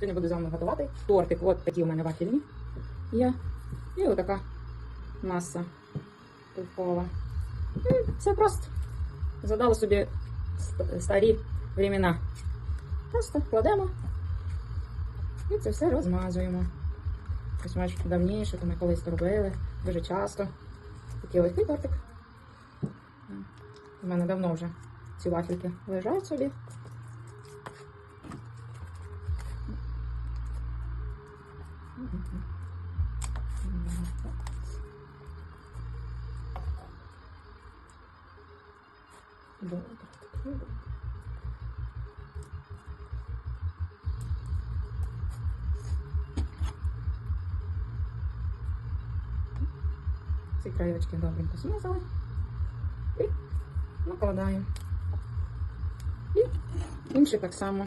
Сьогодні буду з вами готувати тортик. От такі у мене вафельні є. І отака маса тупова. І все просто. Задала собі старі времена. Просто кладемо і це все розмазуємо. Ось бачиш, давніше, то ми колись робили, дуже часто. Такий легкий тортик. У мене давно вже ці вафельки лежать собі. Добре. Ці краєчки добренько змазали. І накладаємо. І інші так само.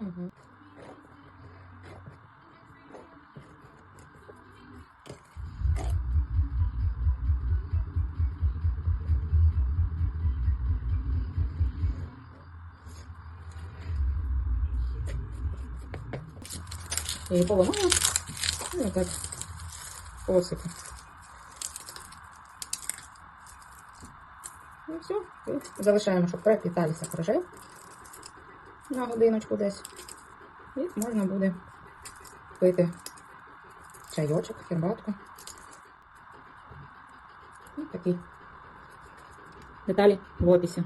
Угу. Я її поламала. І отак посипу. І все. І залишаємо, щоб пропіталися кружей на годиночку десь. І можна буде пити чайочок, хербатку. І такі деталі в описі.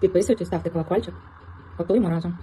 Підписуйтесь, ставте колокольчик. Готуємо разом.